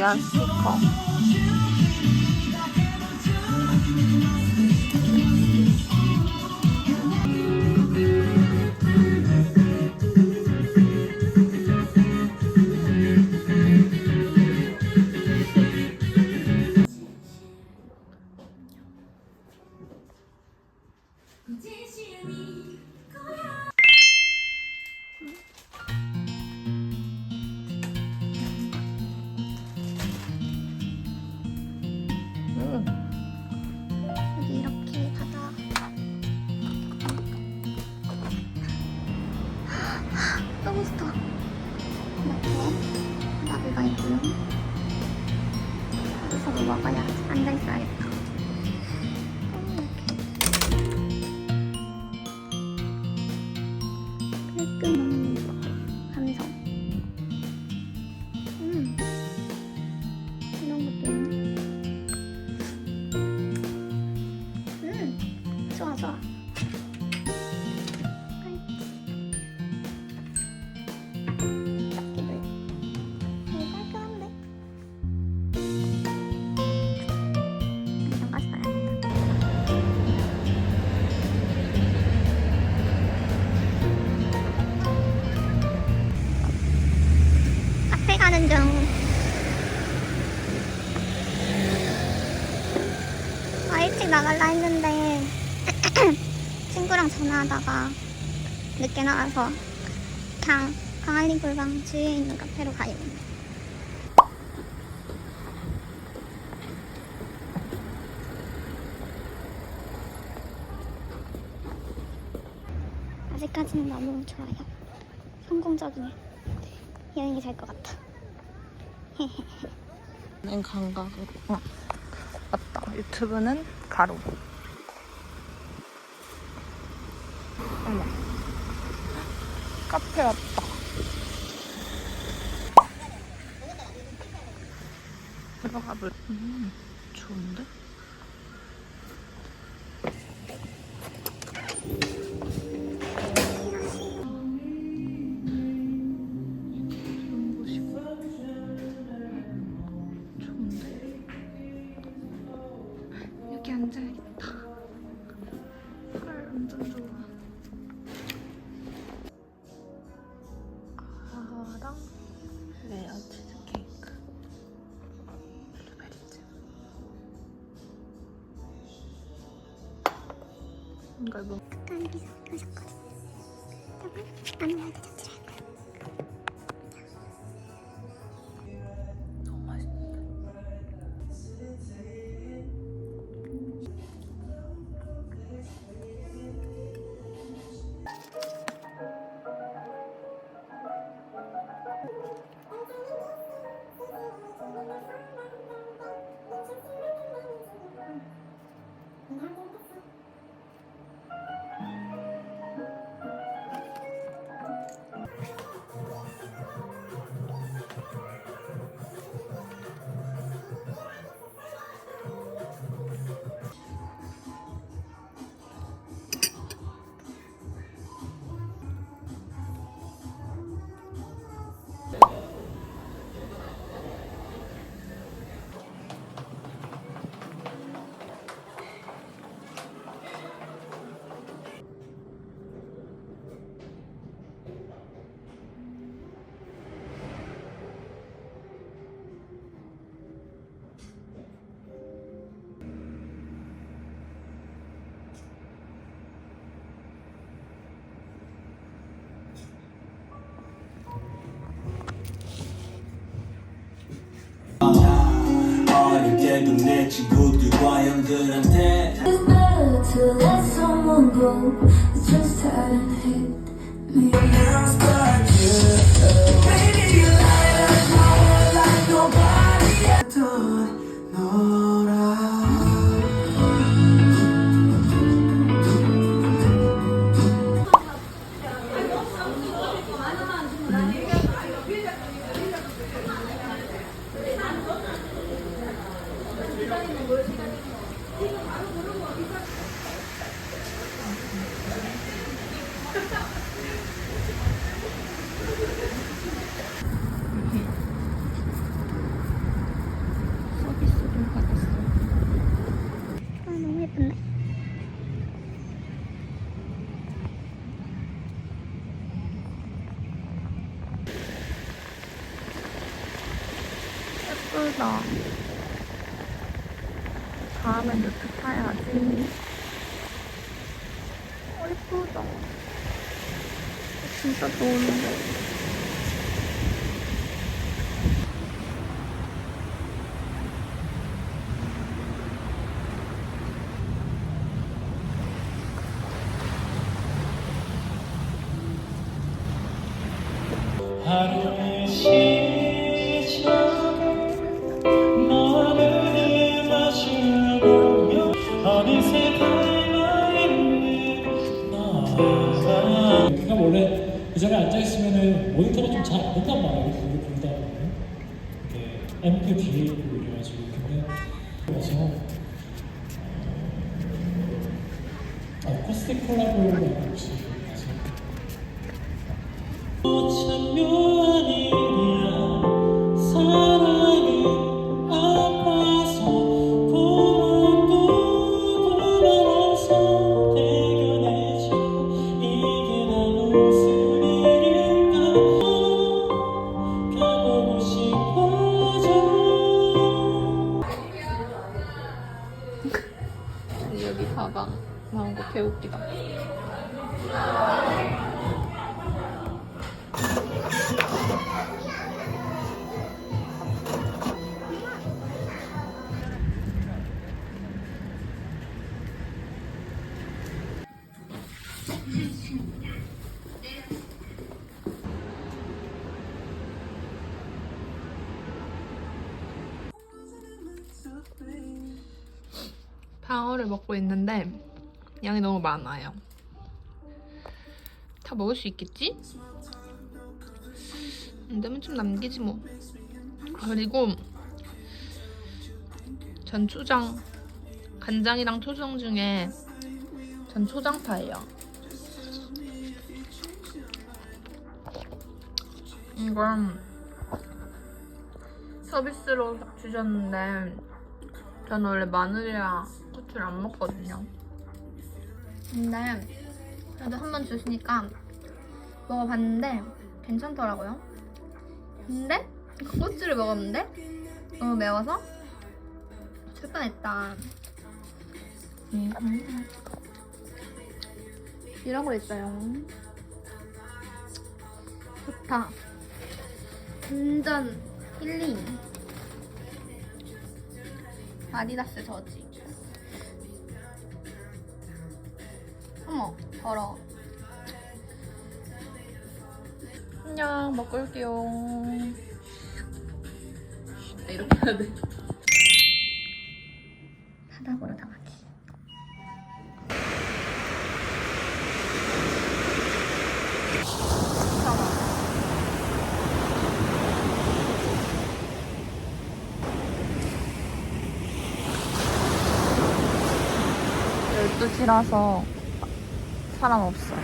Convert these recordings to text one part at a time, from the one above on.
不要思考。right? 일찍 나갈라 했는데 친구랑 전화하다가 늦게 나와서 강, 강아리 골방 주위에 있는 카페로 가요. 아직까지는 너무 좋아요. 성공적인 여행이 될 것 같아. 는 감각으로 어, 왔다. 유튜브는 가루. 어머. 카페 왔다. 들어가 볼. 음, 좋은데? 해도 내 친구들과 형들한테 It's better to let someone go. It's just hadn't hit me. Baby, you light 예쁘다. 진짜 좋은데. 혹시 아세요? 참 방어를 먹고 있는데 양이 너무 많아요. 다 먹을 수 있겠지? 안 되면 좀 남기지 뭐. 그리고 전 초장 간장이랑 초장 중에 전 초장파예요. 이건 서비스로 주셨는데 저는 원래 마늘이랑 고추를 안 먹거든요. 근데 그래도 한 번 주시니까 먹어봤는데 괜찮더라고요. 근데 고추를 먹었는데 너무 매워서 출판했다. 음. 이런 거 있어요. 좋다. 완전 힐링. 아디다스 저지. 어머, 더러. 안녕, 먹고 올게요. 이렇게 해야 돼. 바닥으로 나가기. 열두 시라서 사람 없어.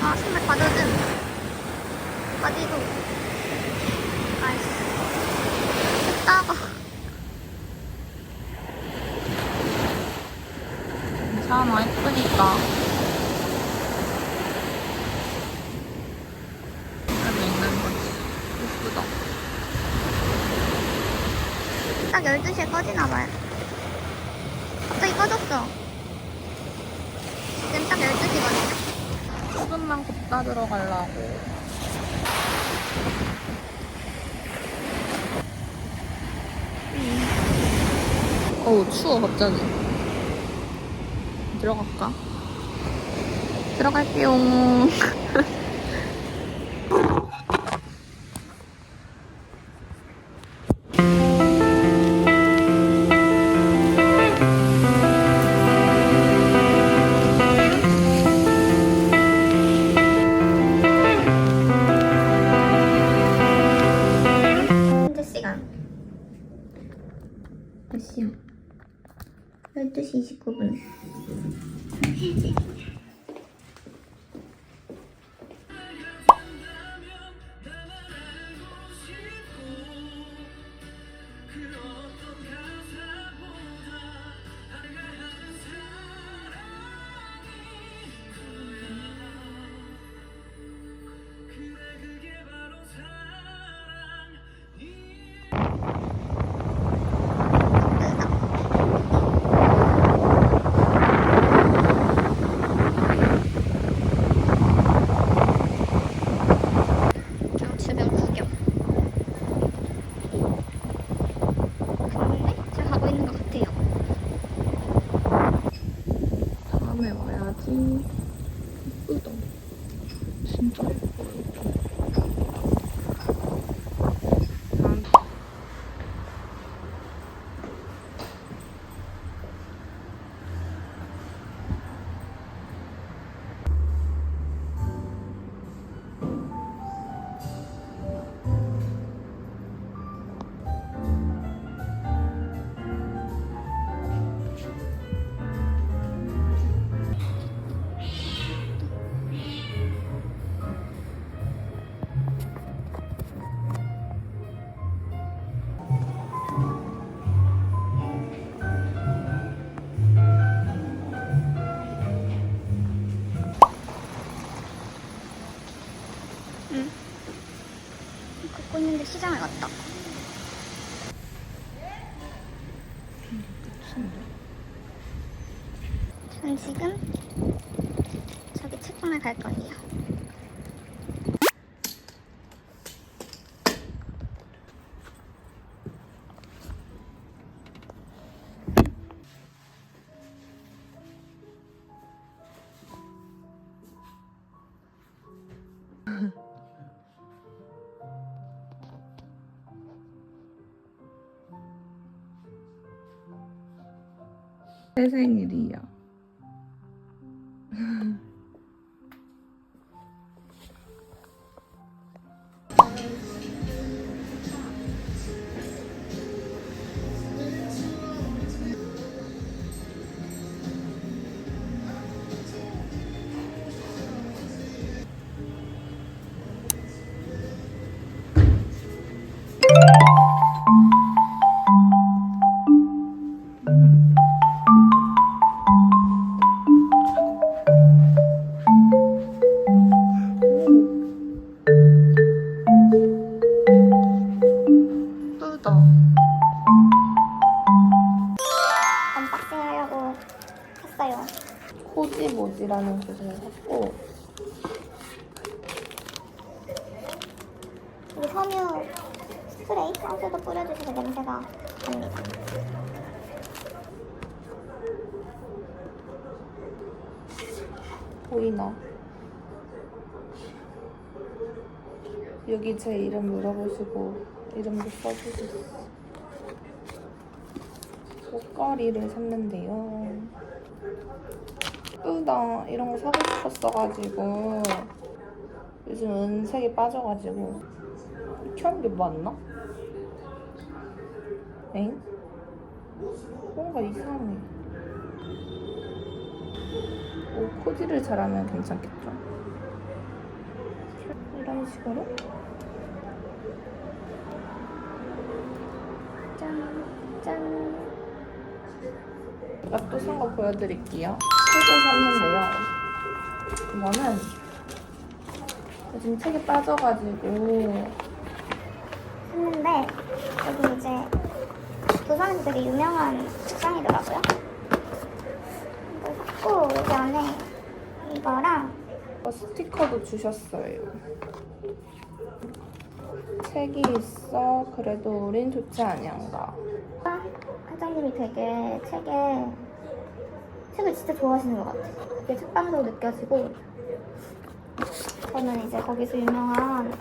아, 신발 가져준. 바지도. 아이씨. 따가. 괜찮아, 예쁘니까. 그래도 있는 거지. 예쁘다. 딱 12시에 꺼지나봐요. 갑자기 꺼졌어. 지금 딱 12시거든. 조금만 걷다 들어가려고. 어우, 추워, 갑자기. 들어갈까? 들어갈게요. 12시 29분 와 시장을 갔다 새 생일이야. 코지모지라는 곳에서 샀고 우리 섬유 스프레이 향수도 뿌려주셔서 냄새가 납니다 보이나? 여기 제 이름 물어보시고 이름도 써주셨어. 옷걸이를 샀는데요. 예쁘다. 이런 거 사고 싶었어가지고 요즘 은색이 빠져가지고 이렇게 하는 게 맞나? 엥? 뭔가 이상해. 오, 코디를 잘하면 괜찮겠죠? 이런 식으로 짠, 짠. 제가 또산 거 보여드릴게요. 책을 샀는데요. 이거는 요즘 책에 빠져가지고 했는데 여기 이제 부산에서 되게 유명한 책상이더라고요. 이거 샀고 여기 안에 이거랑 어, 스티커도 주셨어요. 책이 있어. 그래도 우린 좋지 않냐가. 회장님이 되게 책에 책을 진짜 좋아하시는 것 같아요. 그게 책방으로 느껴지고 저는 이제 거기서 유명한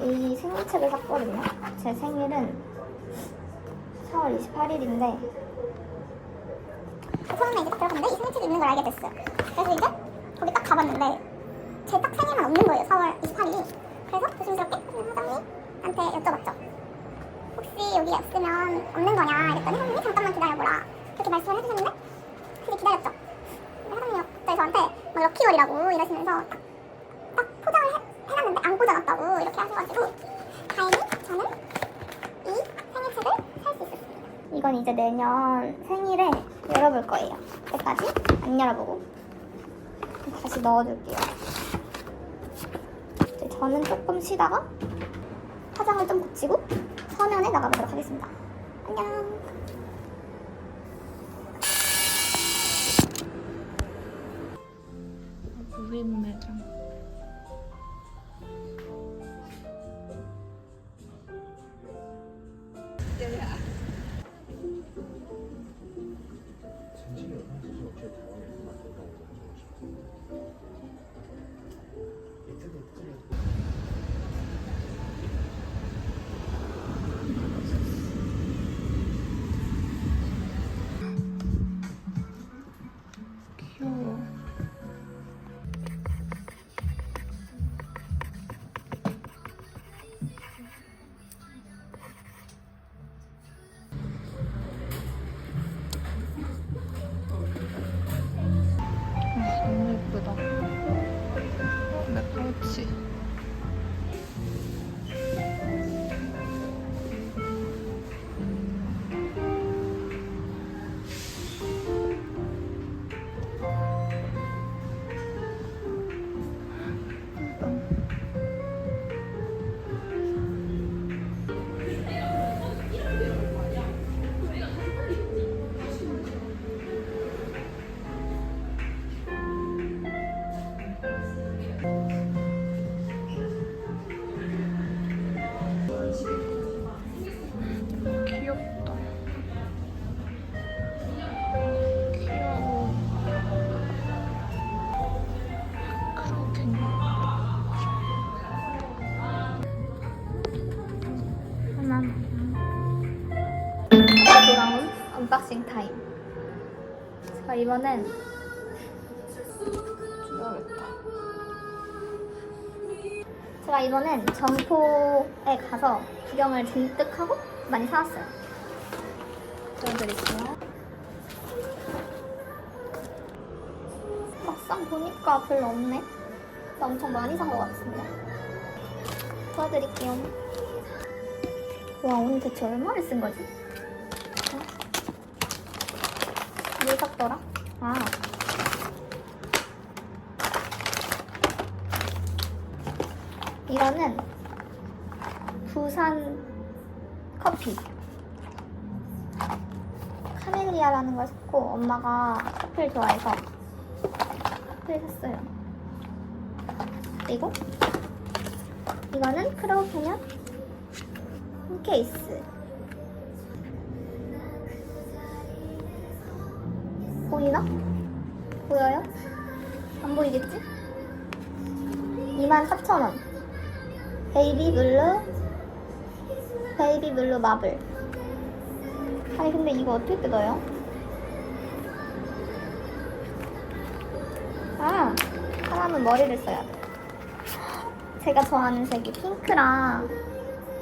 이 생일책을 샀거든요. 제 생일은 4월 28일인데 처음에 이제 딱 들어갔는데 이 생일책이 있는 걸 알게 됐어요. 그래서 이제 거기 딱 가봤는데 제 딱 생일만 없는 거예요. 4월 28일이. 그래서 조심스럽게 사장님한테 여쭤봤죠. 혹시 여기 없으면 없는 거냐 이랬더니 사장님이 잠깐만 기다려보라 그렇게 말씀을 해주셨는데 되게 기다렸죠 근데 사장님이 갑자기 저한테 막 럭키월이라고 이러시면서 딱, 딱 포장을 해, 해놨는데 안 꽂아놨다고 이렇게 하셔가지고 다행히 저는 이 생일책을 살 수 있었습니다 이건 이제 내년 생일에 열어볼 거예요 그때까지 안 열어보고 다시 넣어둘게요 이제 저는 조금 쉬다가 화장을 좀 고치고 서면에 나가보도록 하겠습니다. 안녕. 무 이번엔. 제가 이번엔 점포에 가서 구경을 잔뜩 하고 많이 사왔어요. 보여드릴게요. 막상 보니까 별로 없네. 나 엄청 많이 산 것 같은데. 보여드릴게요. 와 오늘 대체 얼마를 쓴 거지? 어? 뭘 샀더라? 아. 이거는 부산 커피. 카멜리아라는 걸 샀고 엄마가 커피를 좋아해서 커피를 샀어요. 그리고 이거는 크로우 캐년 케이스 보이나? 보여요? 안 보이겠지? 24,000원 베이비 블루 베이비 블루 마블 아니 근데 이거 어떻게 뜯어요? 아 사람은 머리를 써야 돼 제가 좋아하는 색이 핑크랑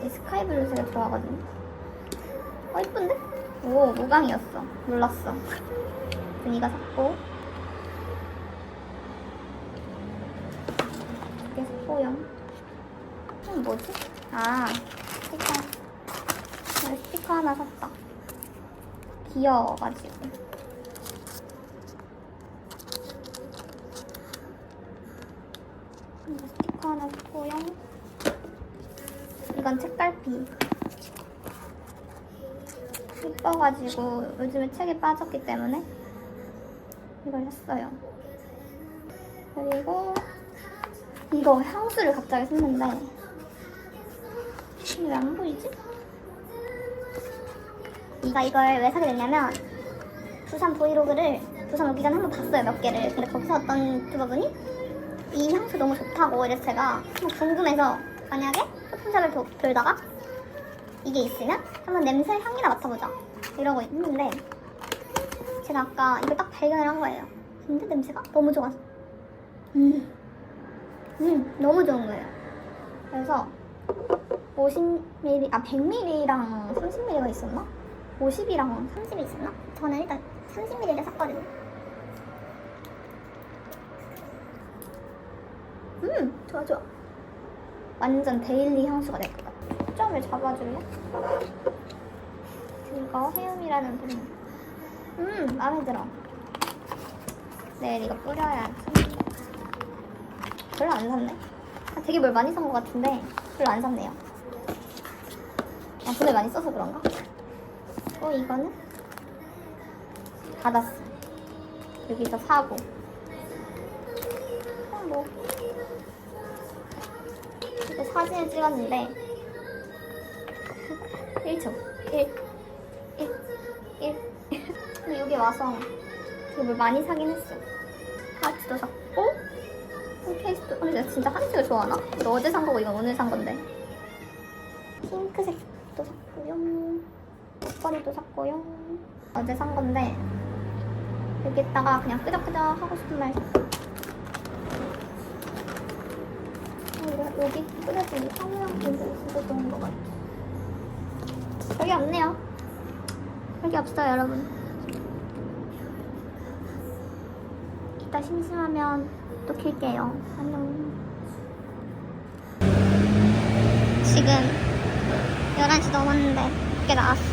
이 스카이 블루 색을 좋아하거든요 어 이쁜데? 오 무광이었어 몰랐어 이거 샀고 이게 샀고요 이건 뭐지? 아, 스티커. 네, 스티커 하나 샀다. 귀여워가지고. 이거 스티커 하나 샀고요. 이건 책갈피. 예뻐가지고 요즘에 책에 빠졌기 때문에 이걸 샀어요. 그리고 이거 향수를 갑자기 샀는데 왜 안 보이지? 이가 이걸 왜 사게 됐냐면 부산 브이로그를 부산 오기 전에 한번 봤어요 몇 개를 근데 거기서 어떤 유튜버분이 이 향수 너무 좋다고 이래서 제가 궁금해서 만약에 소품샵을 도- 돌다가 이게 있으면 한번 냄새 향기나 맡아보자 이러고 있는데 제가 아까 이걸 딱 발견을 한 거예요 근데 냄새가 너무 좋아서 음, 음 너무 좋은 거예요 그래서 50ml, 아 100ml랑 30ml가 있었나? 50이랑 30이 있었나? 저는 일단 30ml를 샀거든요. 음, 좋아 좋아. 완전 데일리 향수가 될 것 같아. 점을 잡아줄래? 이거 헤엄이라는 브랜드. 음, 마음에 들어. 내일 이거 뿌려야지. 별로 안 샀네. 아, 되게 뭘 많이 산 것 같은데 별로 안 샀네요. 아, 돈을 많이 써서 그런가? 어, 이거는? 받았어. 여기서 사고. 어, 뭐. 이거 사진을 찍었는데. 1초. 1. 1. 와서 뭘 많이 사긴 했어. 파츠도 샀고. 케이스도. 근데 내가 진짜 한식을 좋아하나? 이거 어제 산 거고 이건 오늘 산 건데. 핑크색도 샀고요. 목걸이도 샀고요. 어제 산 건데 여기다가 그냥 끄적끄적 하고 싶은 말. 어, 여기 뿌려진 사무용품도 진짜 좋은 것 같아. 여기 없네요. 여기 없어요, 여러분. 이따 심심하면 또 킬게요. 안녕. 지금 11시 넘었는데 밖에 나왔어.